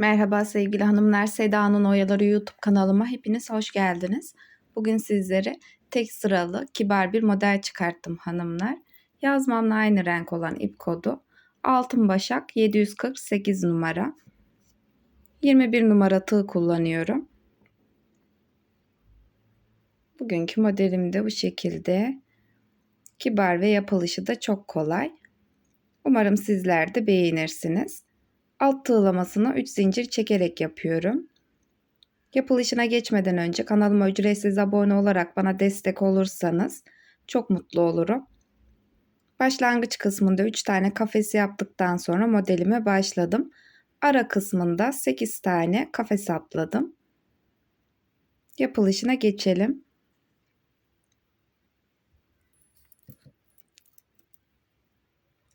Merhaba sevgili hanımlar, Seda'nın Oyaları YouTube kanalıma hepiniz hoş geldiniz. Bugün sizlere tek sıralı kibar bir model çıkarttım hanımlar. Yazmamla aynı renk olan ip kodu Altın Başak 748 numara. 21 numara tığ kullanıyorum. Bugünkü modelim de bu şekilde. Kibar ve yapılışı da çok kolay. Umarım sizler de beğenirsiniz. Alt tığlamasını 3 zincir çekerek yapıyorum. Yapılışına geçmeden önce kanalıma ücretsiz abone olarak bana destek olursanız çok mutlu olurum. Başlangıç kısmında 3 tane kafesi yaptıktan sonra modelime başladım. Ara kısmında 8 tane kafes atladım. Yapılışına geçelim.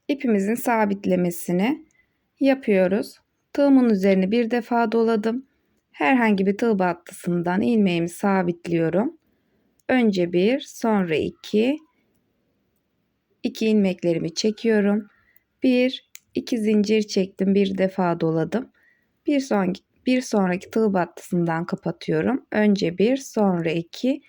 İpimizin sabitlemesini yapıyoruz. Tığımın üzerine bir defa doladım. Herhangi bir tığ battısından ilmeğimi sabitliyorum. Önce bir, sonra iki. İki ilmeklerimi çekiyorum. Bir, iki zincir çektim, bir defa doladım. Bir sonraki bir sonraki tığ battısından kapatıyorum. Önce bir, sonra iki.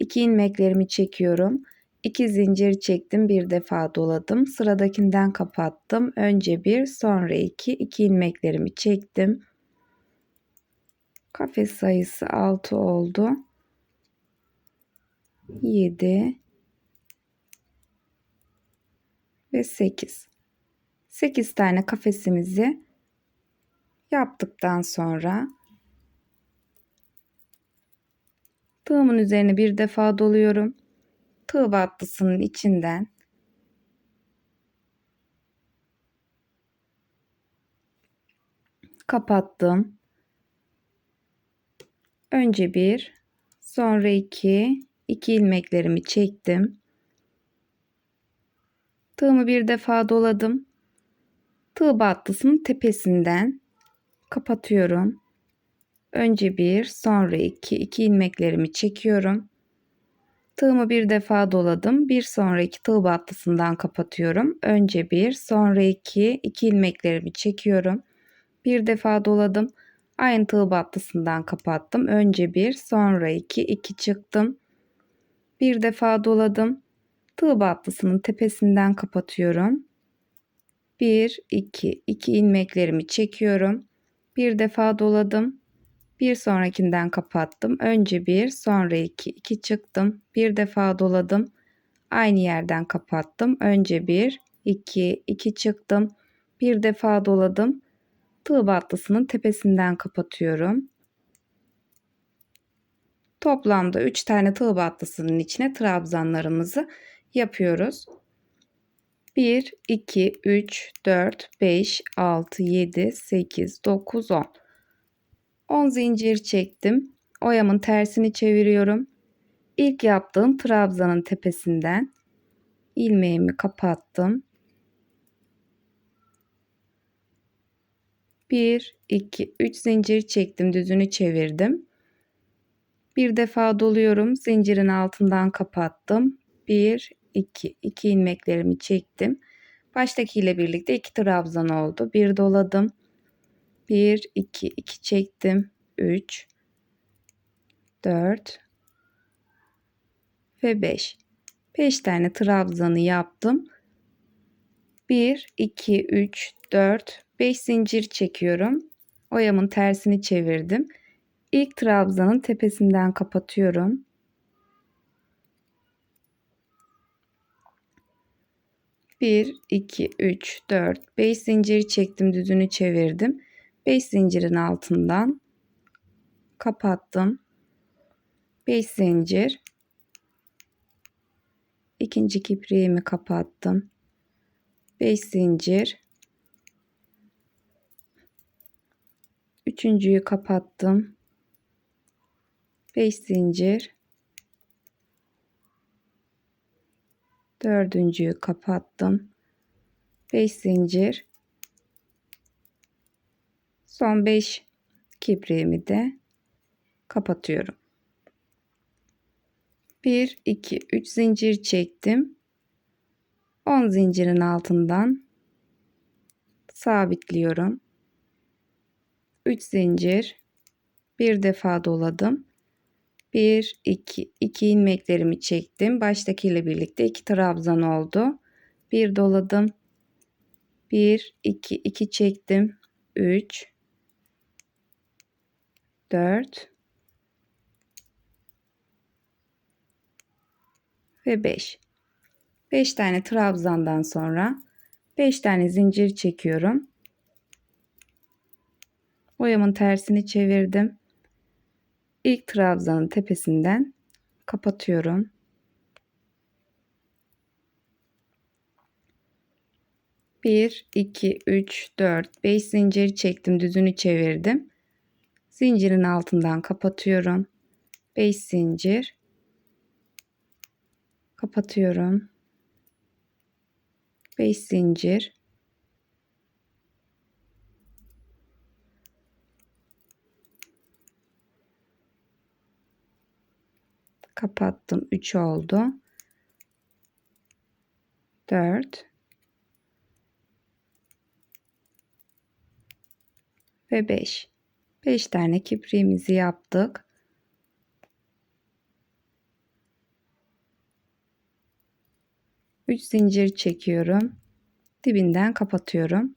İki ilmeklerimi çekiyorum. 2 zincir çektim bir defa doladım. Sıradakinden kapattım. Önce bir sonra iki. İki ilmeklerimi çektim. Kafes sayısı 6 oldu. 7 ve 8 8 tane kafesimizi yaptıktan sonra tığımın üzerine bir defa doluyorum tığ battısının içinden kapattım. Önce bir, sonra iki, iki ilmeklerimi çektim. Tığımı bir defa doladım. Tığ battısının tepesinden kapatıyorum. Önce bir, sonra iki, iki ilmeklerimi çekiyorum. Tığımı bir defa doladım. Bir sonraki tığ battısından kapatıyorum. Önce bir, sonra iki, iki ilmeklerimi çekiyorum. Bir defa doladım. Aynı tığ battısından kapattım. Önce bir, sonra iki, iki çıktım. Bir defa doladım. Tığ battısının tepesinden kapatıyorum. Bir, iki, iki ilmeklerimi çekiyorum. Bir defa doladım. Bir sonrakinden kapattım. Önce bir, sonra iki, iki çıktım. Bir defa doladım. Aynı yerden kapattım. Önce bir, iki, iki çıktım. Bir defa doladım. Tığ battısının tepesinden kapatıyorum. Toplamda 3 tane tığ battısının içine trabzanlarımızı yapıyoruz. 1, 2, 3, 4, 5, 6, 7, 8, 9, 10. 10 zincir çektim. Oyamın tersini çeviriyorum. İlk yaptığım trabzanın tepesinden ilmeğimi kapattım. 1 2 3 zincir çektim, düzünü çevirdim. Bir defa doluyorum. Zincirin altından kapattım. 1 2 2 ilmeklerimi çektim. Baştaki ile birlikte iki trabzan oldu. Bir doladım. 1, 2, 2 çektim. 3, 4 ve 5. 5 tane trabzanı yaptım. 1, 2, 3, 4, 5 zincir çekiyorum. Oyamın tersini çevirdim. İlk trabzanın tepesinden kapatıyorum. Bir, iki, üç, dört, beş zincir çektim, düzünü çevirdim. 5 zincirin altından kapattım. 5 zincir. ikinci kipriğimi kapattım. 5 zincir. Üçüncüyü kapattım. 5 zincir. Dördüncüyü kapattım. 5 zincir. Son 5 kibriğimi de kapatıyorum. 1 2 3 zincir çektim. 10 zincirin altından sabitliyorum. 3 zincir bir defa doladım 1 2 2 ilmeklerimi çektim baştakiyle birlikte 2 trabzan oldu bir doladım 1 2 2 çektim 3 4 ve 5 5 tane trabzandan sonra 5 tane zincir çekiyorum Boyamın tersini çevirdim. İlk trabzanın tepesinden kapatıyorum. Bir, iki, üç, dört, beş zincir çektim. Düzünü çevirdim. Zincirin altından kapatıyorum. Beş zincir. Kapatıyorum. Beş zincir. kapattım 3 oldu 4 ve 5 5 tane kipriğimizi yaptık Üç zincir çekiyorum dibinden kapatıyorum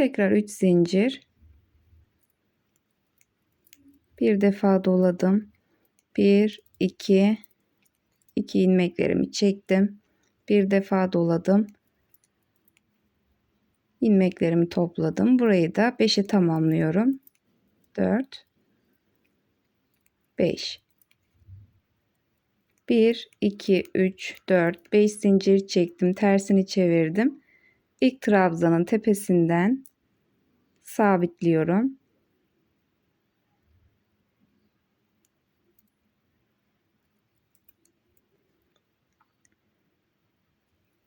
Tekrar 3 zincir. Bir defa doladım. 1 2 2 ilmeklerimi çektim. Bir defa doladım. ilmeklerimi topladım. Burayı da 5'e tamamlıyorum. 4 5 1 2 3 4 5 zincir çektim. Tersini çevirdim. İlk trabzanın tepesinden sabitliyorum.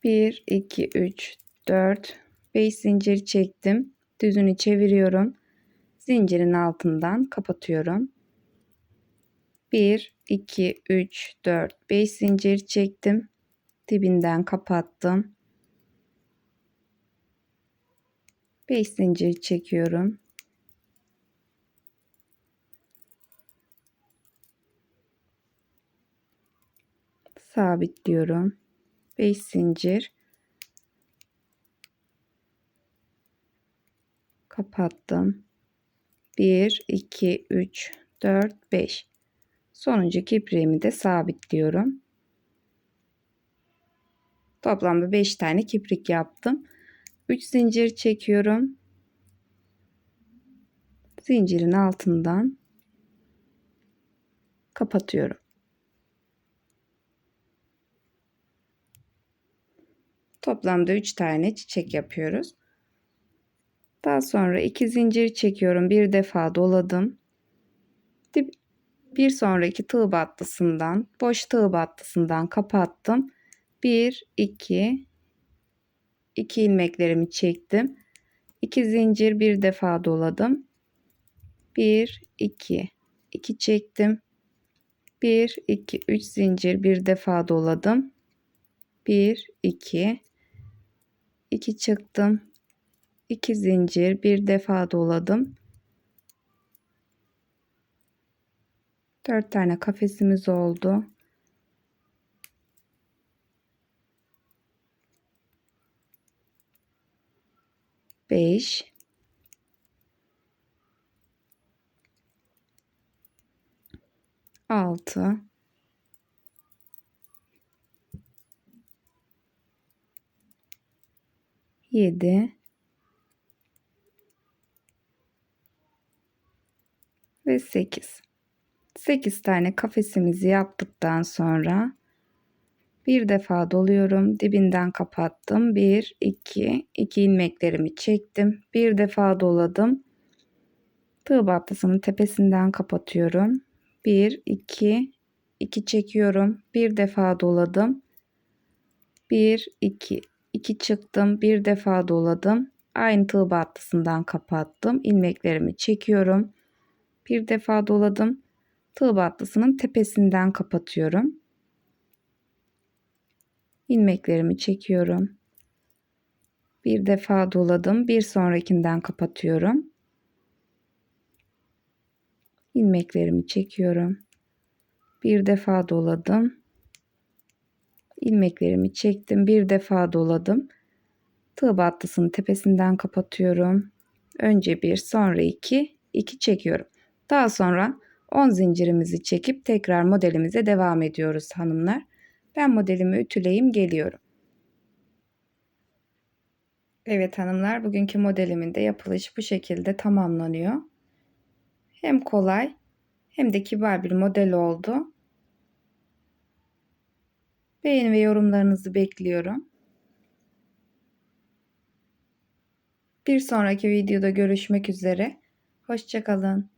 Bir, iki, üç, dört, beş zincir çektim. Düzünü çeviriyorum. Zincirin altından kapatıyorum. 1 2 3 4 5 zincir çektim. Dibinden kapattım. 5 zincir çekiyorum. Sabitliyorum. 5 zincir. Kapattım. 1 2 3 4 5. Sonuncu kipriğimi de sabitliyorum. Toplamda 5 tane kiprik yaptım. 3 zincir çekiyorum. Zincirin altından kapatıyorum. Toplamda 3 tane çiçek yapıyoruz. Daha sonra 2 zincir çekiyorum. Bir defa doladım. Bir sonraki tığ battısından, boş tığ battısından kapattım. 1 2 2 ilmeklerimi çektim. 2 zincir bir defa doladım. 1 2 2 çektim. 1 2 3 zincir bir defa doladım. 1 2 2 çıktım. 2 zincir bir defa doladım. 4 tane kafesimiz oldu. 5 6 7 ve 8 8 tane kafesimizi yaptıktan sonra bir defa doluyorum. Dibinden kapattım. 1, 2, 2 ilmeklerimi çektim. Bir defa doladım. Tığ battısının tepesinden kapatıyorum. 1, 2, 2 çekiyorum. Bir defa doladım. 1, 2, 2 çıktım. Bir defa doladım. Aynı tığ battısından kapattım. ilmeklerimi çekiyorum. Bir defa doladım. Tığ battısının tepesinden kapatıyorum ilmeklerimi çekiyorum. Bir defa doladım. Bir sonrakinden kapatıyorum. ilmeklerimi çekiyorum. Bir defa doladım. İlmeklerimi çektim. Bir defa doladım. Tığ battısının tepesinden kapatıyorum. Önce bir, sonra iki, iki çekiyorum. Daha sonra 10 zincirimizi çekip tekrar modelimize devam ediyoruz hanımlar. Ben modelimi ütüleyim geliyorum. Evet hanımlar bugünkü modelimin de yapılışı bu şekilde tamamlanıyor. Hem kolay hem de kibar bir model oldu. Beğeni ve yorumlarınızı bekliyorum. Bir sonraki videoda görüşmek üzere. Hoşçakalın.